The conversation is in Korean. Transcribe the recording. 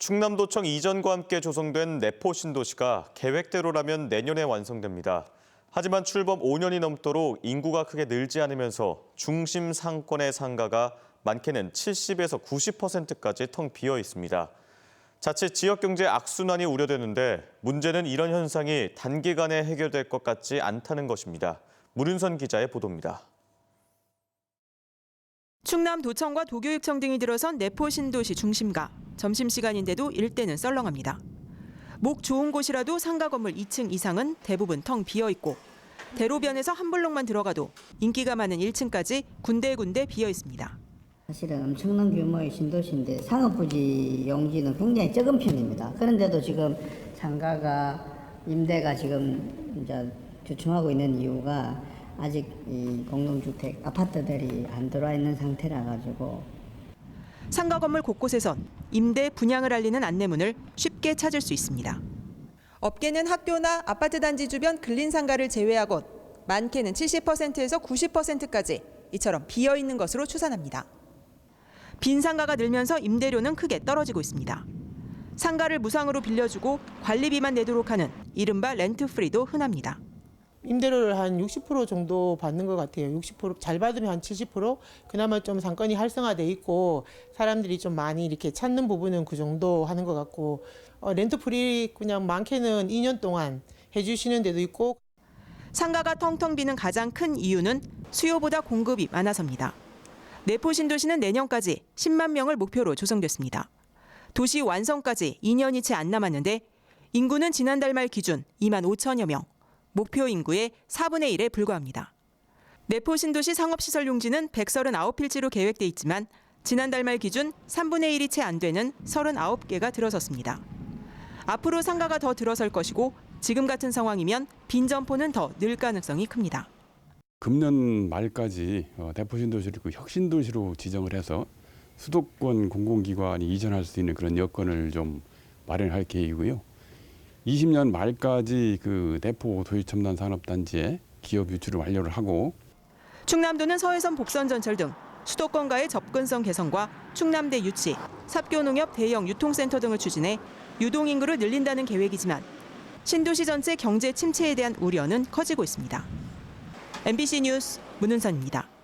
충남도청 이전과 함께 조성된 내포 신도시가 계획대로라면 내년에 완성됩니다. 하지만 출범 5년이 넘도록 인구가 크게 늘지 않으면서 중심 상권의 상가가 많게는 70에서 90%까지 텅 비어 있습니다. 자칫 지역 경제 악순환이 우려되는데 문제는 이런 현상이 단기간에 해결될 것 같지 않다는 것입니다. 문윤선 기자의 보도입니다. 충남 도청과 도교육청 등이 들어선 내포 신도시 중심가. 점심시간인데도 일대는 썰렁합니다. 목 좋은 곳이라도 상가 건물 2층 이상은 대부분 텅 비어 있고 대로변에서 한 블록만 들어가도 인기가 많은 1층까지 군데군데 비어 있습니다. 사실은 엄청난 규모의 신도시인데 상업부지 용지는 굉장히 적은 편입니다. 그런데도 지금 상가가 임대가 지금 이제 주춤하고 있는 이유가 아직 이 공동주택 아파트들이 안 들어와 있는 상태라 가지고 상가 건물 곳곳에선 임대 분양을 알리는 안내문을 쉽게 찾을 수 있습니다. 업계는 학교나 아파트 단지 주변 근린 상가를 제외하곤 많게는 70%에서 90%까지 이처럼 비어 있는 것으로 추산합니다. 빈 상가가 늘면서 임대료는 크게 떨어지고 있습니다. 상가를 무상으로 빌려주고 관리비만 내도록 하는 이른바 렌트 프리도 흔합니다. 임대료를 한 60% 정도 받는 것 같아요. 60%잘 받으면 한 70% 그나마 좀 상권이 활성화돼 있고 사람들이 좀 많이 이렇게 찾는 부분은 그 정도 하는 것 같고 어, 렌트 프리 그냥 많게는 2년 동안 해주시는 데도 있고 상가가 텅텅 비는 가장 큰 이유는 수요보다 공급이 많아서입니다. 내포 신도시는 내년까지 10만 명을 목표로 조성됐습니다. 도시 완성까지 2년이 채 안 남았는데 인구는 지난달 말 기준 2만 5천여 명, 목표 인구의 4분의 1에 불과합니다. 내포 신도시 상업시설 용지는 139필지로 계획돼 있지만 지난달 말 기준 3분의 1이 채 안 되는 39개가 들어섰습니다. 앞으로 상가가 더 들어설 것이고 지금 같은 상황이면 빈 점포는 더 늘 가능성이 큽니다. 금년 말까지 어, 대포 신도시를 그 혁신 도시로 지정을 해서 수도권 공공기관이 이전할 수 있는 그런 여건을 좀 마련할 계획이고요. 20년 말까지 그 대포 도시첨단 산업단지에 기업 유치를 완료를 하고 충남도는 서해선 복선 전철 등 수도권과의 접근성 개선과 충남대 유치, 삽교농협 대형 유통센터 등을 추진해 유동 인구를 늘린다는 계획이지만 신도시 전체 경제 침체에 대한 우려는 커지고 있습니다. MBC 뉴스 문은선입니다.